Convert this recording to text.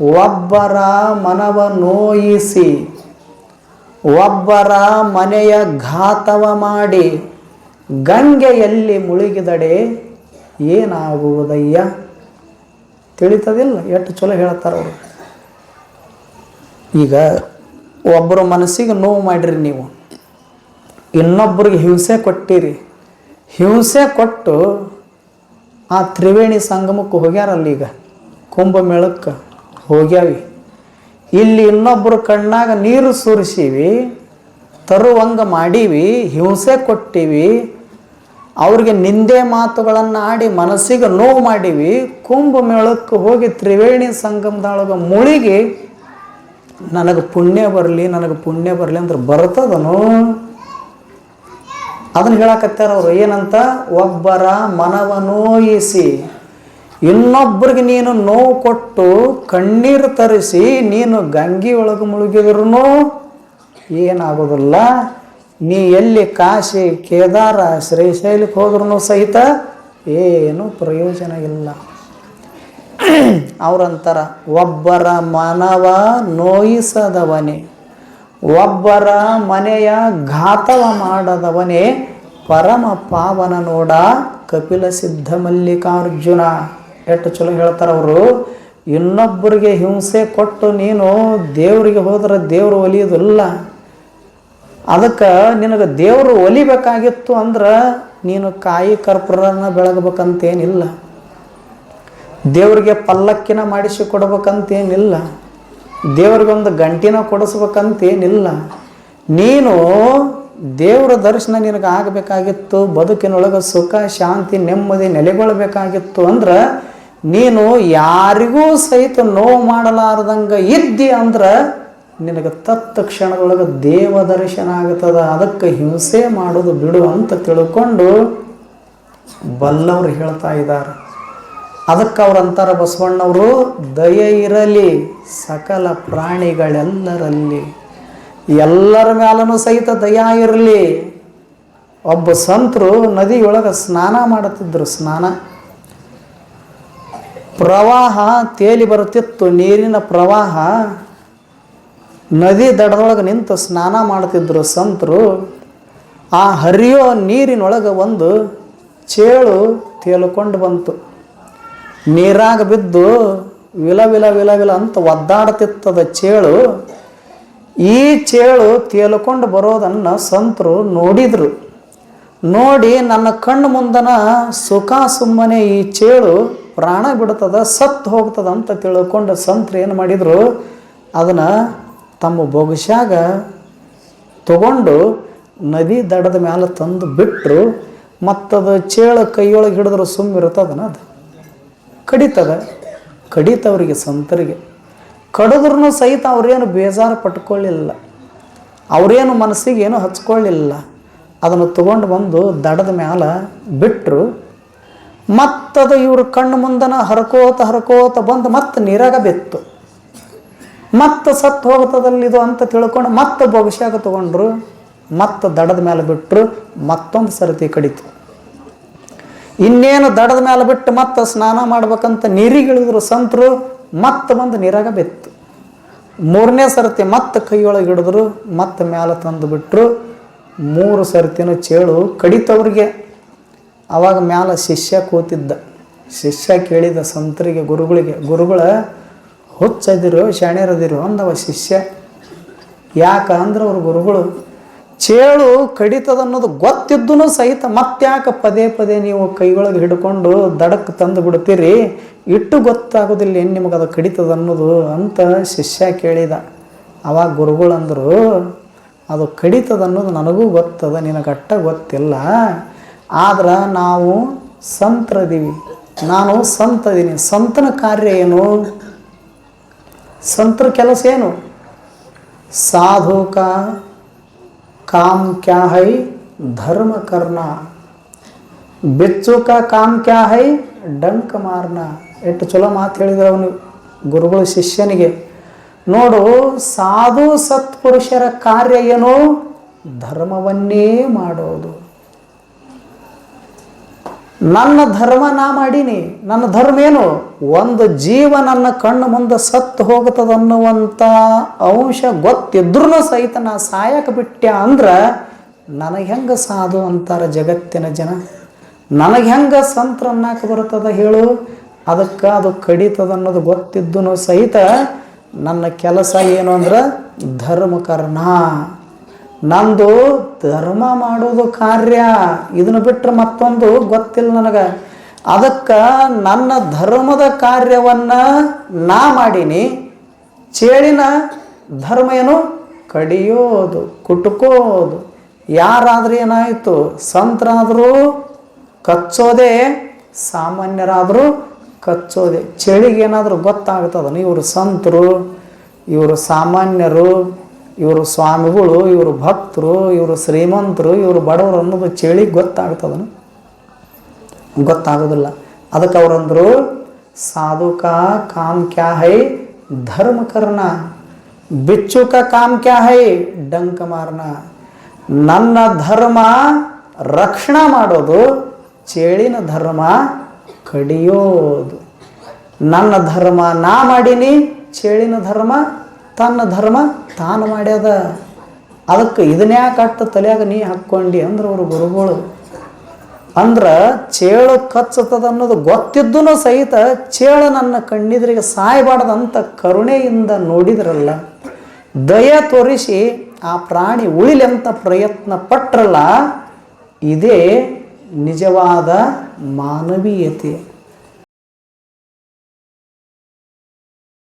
ಒಬ್ಬರ ಮನವ ನೋಯಿಸಿ, ಒಬ್ಬರ ಮನೆಯ ಘಾತವ ಮಾಡಿ, ಗಂಗೆಯಲ್ಲಿ ಮುಳುಗಿದಡೆ ಏನಾಗುವುದಯ್ಯ? ತಿಳಿತದಿಲ್ಲ, ಎಷ್ಟು ಚಲೋ ಹೇಳ್ತಾರೆ ಅವರು. ಈಗ ಒಬ್ಬರ ಮನಸ್ಸಿಗೆ ನೋವು ಮಾಡಿರಿ ನೀವು. ಇನ್ನೊಬ್ಬರಿಗೆ ಹಿಂಸೆ ಕೊಟ್ಟಿರಿ. ಹಿಂಸೆ ಕೊಟ್ಟು ಆ ತ್ರಿವೇಣಿ ಸಂಗಮಕ್ಕೆ ಹೋಗ್ಯಾರಲ್ಲ ಈಗ ಕುಂಭಮೇಳಕ್ಕೆ ಹೋಗ್ಯಾವಿ. ಇಲ್ಲಿ ಇನ್ನೊಬ್ಬರು ಕಣ್ಣಾಗ ನೀರು ಸುರಿಸೀವಿ, ತರುವಂಗ ಮಾಡೀವಿ, ಹಿಂಸೆ ಕೊಟ್ಟಿವಿ, ಅವ್ರಿಗೆ ನಿಂದೆ ಮಾತುಗಳನ್ನು ಆಡಿ ಮನಸ್ಸಿಗೆ ನೋವು ಮಾಡೀವಿ. ಕುಂಭಮೇಳಕ್ಕೆ ಹೋಗಿ ತ್ರಿವೇಣಿ ಸಂಗಮದೊಳಗೆ ಮುಳುಗಿ, ನನಗೆ ಪುಣ್ಯ ಬರಲಿ, ನನಗೆ ಪುಣ್ಯ ಬರಲಿ ಅಂದ್ರೆ ಬರ್ತದನು? ಅದನ್ನು ಹೇಳಕತ್ತಾರ ಅವರು, ಏನಂತ? ಒಬ್ಬರ ಮನವ ನೋಯಿಸಿ ಇನ್ನೊಬ್ಬರಿಗೆ ನೀನು ನೋವು ಕೊಟ್ಟು ಕಣ್ಣೀರು ತರಿಸಿ ನೀನು ಗಂಗಿ ಒಳಗೆ ಮುಳುಗಿದ್ರೂ ಏನಾಗೋದಿಲ್ಲ. ನೀ ಎಲ್ಲಿ ಕಾಶಿ, ಕೇದಾರ, ಶ್ರೀಶೈಲಕ್ಕೆ ಹೋದ್ರೂ ಸಹಿತ ಏನು ಪ್ರಯೋಜನ ಇಲ್ಲ. ಅವ್ರಂತಾರ, ಒಬ್ಬರ ಮನವ ನೋಯಿಸದವನೇ, ಒಬ್ಬರ ಮನೆಯ ಘಾತವ ಮಾಡದವನೇ ಪರಮ ಪಾವನ ನೋಡ ಕಪಿಲ ಸಿದ್ಧ ಮಲ್ಲಿಕಾರ್ಜುನ. ಎಷ್ಟು ಚಲೋ ಹೇಳ್ತಾರೆ ಅವರು, ಇನ್ನೊಬ್ಬರಿಗೆ ಹಿಂಸೆ ಕೊಟ್ಟು ನೀನು ದೇವರಿಗೆ ಹೋದ್ರೆ ದೇವರು ಒಲಿಯೋದಿಲ್ಲ ಅದಕ್ಕೆ ನಿನಗೆ ದೇವರು ಒಲಿಬೇಕಾಗಿತ್ತು ಅಂದ್ರೆ ನೀನು ಕಾಯಿ ಕರ್ಪೂರನ ಬೆಳಗಬೇಕಂತೇನಿಲ್ಲ. ದೇವರಿಗೆ ಪಲ್ಲಕ್ಕಿನ ಮಾಡಿಸಿ ಕೊಡ್ಬೇಕಂತೇನಿಲ್ಲ. ದೇವ್ರಿಗೆ ಒಂದು ಗಂಟಿನ ಕೊಡಿಸ್ಬೇಕಂತೇನಿಲ್ಲ. ನೀನು ದೇವರ ದರ್ಶನ ನಿನಗೆ ಆಗಬೇಕಾಗಿತ್ತು, ಬದುಕಿನೊಳಗೆ ಸುಖ, ಶಾಂತಿ, ನೆಮ್ಮದಿ ನೆಲೆಗೊಳ್ಬೇಕಾಗಿತ್ತು ಅಂದ್ರೆ ನೀನು ಯಾರಿಗೂ ಸಹಿತ ನೋವು ಮಾಡಲಾರ್ದಂಗೆ ಇದ್ದಿ ಅಂದ್ರೆ ನಿನಗೆ ತತ್ ಕ್ಷಣದೊಳಗೆ ದೇವ ದರ್ಶನ ಆಗ್ತದ. ಅದಕ್ಕೆ ಹಿಂಸೆ ಮಾಡೋದು ಬಿಡು ಅಂತ ತಿಳ್ಕೊಂಡು ಬಲ್ಲವರು ಹೇಳ್ತಾ ಇದ್ದಾರೆ ಅದಕ್ಕೆ ಅವ್ರು ಅಂತಾರ ಬಸವಣ್ಣವರು, ದಯೆ ಇರಲಿ ಸಕಲ ಪ್ರಾಣಿಗಳೆಲ್ಲರಲ್ಲಿ, ಎಲ್ಲರ ಮೇಲೂ ಸಹಿತ ದಯಾ ಇರಲಿ. ಒಬ್ಬ ಸಂತರು ನದಿಯೊಳಗೆ ಸ್ನಾನ ಮಾಡುತ್ತಿದ್ದರು ಸ್ನಾನ. ಪ್ರವಾಹ ತೇಲಿ ಬರುತ್ತಿತ್ತು, ನೀರಿನ ಪ್ರವಾಹ. ನದಿ ದಡದೊಳಗೆ ನಿಂತು ಸ್ನಾನ ಮಾಡ್ತಿದ್ರು ಸಂತರು. ಆ ಹರಿಯೋ ನೀರಿನೊಳಗೆ ಒಂದು ಚೇಳು ತೇಲುಕೊಂಡು ಬಂತು. ನೀರಾಗ ಬಿದ್ದು ವಿಲ ವಿಲ ವಿಲ ವಿಲ ಅಂತ ಒದ್ದಾಡ್ತಿತ್ತದ ಚೇಳು. ಈ ಚೇಳು ತೇಲುಕೊಂಡು ಬರೋದನ್ನು ಸಂತರು ನೋಡಿದರು. ನೋಡಿ ನನ್ನ ಕಣ್ಣು ಮುಂದನ ಸುಖ ಸುಮ್ಮನೆ ಈ ಚೇಳು ಪ್ರಾಣ ಬಿಡ್ತದ, ಸತ್ತು ಹೋಗ್ತದ ಅಂತ ತಿಳ್ಕೊಂಡು ಸಂತರು ಏನು ಮಾಡಿದ್ರು, ಅದನ್ನು ತಮ್ಮ ಬೊಗಶಾಗ ತಗೊಂಡು ನದಿ ದಡದ ಮೇಲೆ ತಂದು ಬಿಟ್ಟರು ಮತ್ತದು ಚೇಳು ಕೈಯೊಳಗೆ ಹಿಡಿದ್ರು ಸುಮ್ಮಿರುತ್ತದನ ಅದು. ಕಡಿತದ. ಕಡಿತವರಿಗೆ ಸಂತರಿಗೆ. ಕಡಿದ್ರೂ ಸಹಿತ ಅವ್ರೇನು ಬೇಜಾರು ಪಟ್ಕೊಳ್ಳಿಲ್ಲ. ಅವರೇನು ಮನಸ್ಸಿಗೆ ಏನು ಹಚ್ಕೊಳ್ಳಿಲ್ಲ. ಅದನ್ನು ತಗೊಂಡು ಬಂದು ದಡದ ಮ್ಯಾಲ ಬಿಟ್ಟರು ಮತ್ತದು ಇವ್ರ ಕಣ್ಣು ಮುಂದನ ಹರ್ಕೋತ ಹರ್ಕೋತ ಬಂದು ಮತ್ತೆ ನೀರಾಗ ಬಿತ್ತು. ಮತ್ತೆ ಸತ್ತು ಹೋಗ್ತದಲ್ಲಿದು ಅಂತ ತಿಳ್ಕೊಂಡು ಮತ್ತೆ ಬೊಗಶ್ಯಾಗ ತಗೊಂಡ್ರು, ಮತ್ತೆ ದಡದ ಮೇಲೆ ಬಿಟ್ಟರು ಮತ್ತೊಂದು ಸರತಿ ಕಡಿತು. ಇನ್ನೇನು ದಡದ ಮೇಲೆ ಬಿಟ್ಟು ಮತ್ತೆ ಸ್ನಾನ ಮಾಡ್ಬೇಕಂತ ನೀರಿಗಿಳಿದ್ರು ಸಂತರು, ಮತ್ತೆ ಬಂದು ನೀರಾಗ ಬಿತ್ತು. ಮೂರನೇ ಸರತಿ ಮತ್ತೆ ಕೈಯೊಳಗೆ ಹಿಡಿದ್ರು, ಮತ್ತೆ ಮೇಲೆ ತಂದು ಬಿಟ್ಟರು ಮೂರು ಸರ್ತಿನೂ ಚೇಳು ಕಡಿತವ್ರಿಗೆ ಅವಾಗ ಮ್ಯಾಲ ಶಿಷ್ಯ ಕೂತಿದ್ದ. ಶಿಷ್ಯ ಕೇಳಿದ ಸಂತರಿಗೆ, ಗುರುಗಳಿಗೆ, ಗುರುಗಳ, ಹುಚ್ಚದಿರು, ಶಾಣ್ಯರದಿರು, ಅಂದವ ಶಿಷ್ಯ. ಯಾಕ ಅಂದ್ರೆ ಅವ್ರ ಗುರುಗಳು ಚೇಳು ಕಡಿತದ ಅನ್ನೋದು ಗೊತ್ತಿದ್ದೂ ಸಹಿತ ಮತ್ತ್ಯಾಕೆ ಪದೇ ಪದೇ ನೀವು ಕೈಗೊಳಗೆ ಹಿಡ್ಕೊಂಡು ದಡಕ್ಕೆ ತಂದು ಬಿಡ್ತೀರಿ? ಇಟ್ಟು ಗೊತ್ತಾಗೋದಿಲ್ಲ ಏನು ನಿಮಗೆ ಅದು ಕಡಿತದ ಅನ್ನೋದು ಅಂತ ಶಿಷ್ಯ ಕೇಳಿದ. ಅವಾಗ ಗುರುಗಳಂದರು, ಅದು ಕಡಿತದ ಅನ್ನೋದು ನನಗೂ ಗೊತ್ತದ ನಿನಗೆ ಅಟ್ಟ ಗೊತ್ತಿಲ್ಲ. ಆದ್ರೆ ನಾವು ಸಂತರದೀವಿ. ನಾನು ಸಂತ ಇದ್ದೀನಿ ಸಂತನ ಕಾರ್ಯ ಏನು? ಸಂತರ ಕೆಲಸ ಏನು? ಸಾಧು ಕಾ ಕಾಮ್ ಕ್ಯಾ ಹೈ ಧರ್ಮ ಕರ್ಣ ಬಿಚ್ಚು ಕಾ ಕಾಮ್ ಕ್ಯಾ ಹೈ ಡಂಕ ಮಾರ್ನ ಎಷ್ಟು ಚಲೋ ಮಾತು ಹೇಳಿದ್ರು ಅವನು ಗುರುಗಳು ಶಿಷ್ಯನಿಗೆ. ನೋಡು, ಸಾಧು ಸತ್ಪುರುಷರ ಕಾರ್ಯ ಏನು? ಧರ್ಮವನ್ನೇ ಮಾಡೋದು. ನನ್ನ ಧರ್ಮ ನಾ ಮಾಡೀನಿ. ನನ್ನ ಧರ್ಮ ಏನು? ಒಂದು ಜೀವ ನನ್ನ ಕಣ್ಣು ಮುಂದೆ ಸತ್ತು ಹೋಗ್ತದ ಅನ್ನುವಂಥ ಅಂಶ ಗೊತ್ತಿದ್ರೂ ಸಹಿತ ನಾ ಸಾಯಕ ಬಿಟ್ಟೆ ಅಂದ್ರೆ ನನಗೆ ಹೆಂಗೆ ಸಾಧು ಅಂತಾರೆ ಜಗತ್ತಿನ ಜನ? ನನಗೆ ಹೆಂಗೆ ಅನ್ನಕ್ಕೆ ಬರ್ತದ ಹೇಳು? ಅದಕ್ಕೆ ಅದು ಕಡಿತದ ಅನ್ನೋದು ಗೊತ್ತಿದ್ದೂ ಸಹಿತ ನನ್ನ ಕೆಲಸ ಏನು ಅಂದ್ರೆ ಧರ್ಮಕರ್ಣ ನಂದು ಧರ್ಮ ಮಾಡೋದು ಕಾರ್ಯ. ಇದನ್ನು ಬಿಟ್ಟರೆ ಮತ್ತೊಂದು ಗೊತ್ತಿಲ್ಲ ನನಗೆ. ಅದಕ್ಕೆ ನನ್ನ ಧರ್ಮದ ಕಾರ್ಯವನ್ನು ನಾ ಮಾಡೀನಿ. ಚೇಳಿನ ಧರ್ಮ ಏನು? ಕಡಿಯೋದು, ಕುಟ್ಕೋದು. ಯಾರಾದ್ರೂ ಏನಾಯಿತು? ಸಂತರಾದರೂ ಕಚ್ಚೋದೇ, ಸಾಮಾನ್ಯರಾದರೂ ಕಚ್ಚೋದೆ. ಚಳಿಗೆ ಏನಾದರೂ ಗೊತ್ತಾಗುತ್ತದ ಇವರು ಸಂತರು, ಇವರು ಸಾಮಾನ್ಯರು ಇವರು ಸ್ವಾಮಿಗಳು, ಇವರು ಭಕ್ತರು, ಇವರು ಶ್ರೀಮಂತರು, ಇವರು ಬಡವರು ಅನ್ನೋದು ಚಳಿ ಗೊತ್ತಾಗ್ತದನು? ಗೊತ್ತಾಗೋದಿಲ್ಲ. ಅದಕ್ಕೆ ಅವರಂದರು ಸಾಧು ಕಾ ಕಾಮ್ ಕ್ಯಾ ಹೈ ಧರ್ಮ ಕರ್ಣ ಬಿಚ್ಚು ಕಾ ಕಾಮ್ ಕ್ಯಾ ಹೈ ಡಂಕ ಮಾರ್ನ ನನ್ನ ಧರ್ಮ ರಕ್ಷಣಾ ಮಾಡೋದು, ಚೇಳಿನ ಧರ್ಮ ಕಡಿಯೋದು. ನನ್ನ ಧರ್ಮ ನಾ ಮಾಡೀನಿ, ಚೇಳಿನ ಧರ್ಮ ತನ್ನ ಧರ್ಮ ತಾನು ಮಾಡ್ಯದ. ಅದಕ್ಕೆ ಇದನ್ನೇ ಕಟ್ಟ ತಲೆಯಾಗ ನೀ ಹಾಕ್ಕೊಂಡು ಅಂದ್ರೆ ಅವರು ಗುರುಗಳು. ಅಂದ್ರೆ ಚೇಳು ಕಚ್ಚತದ ಅನ್ನೋದು ಗೊತ್ತಿದ್ದೂ ಸಹಿತ ಚೇಳು ನನ್ನ ಕಣ್ಣಿದ್ರಿಗೆ ಸಾಯಬಾರ್ದಂತ ಕರುಣೆಯಿಂದ ನೋಡಿದ್ರಲ್ಲ, ದಯ ತೋರಿಸಿ ಆ ಪ್ರಾಣಿ ಉಳಿಲೆಂತ ಪ್ರಯತ್ನ ಪಟ್ರಲ್ಲ, ಇದೇ ನಿಜವಾದ ಮಾನವೀಯತೆ.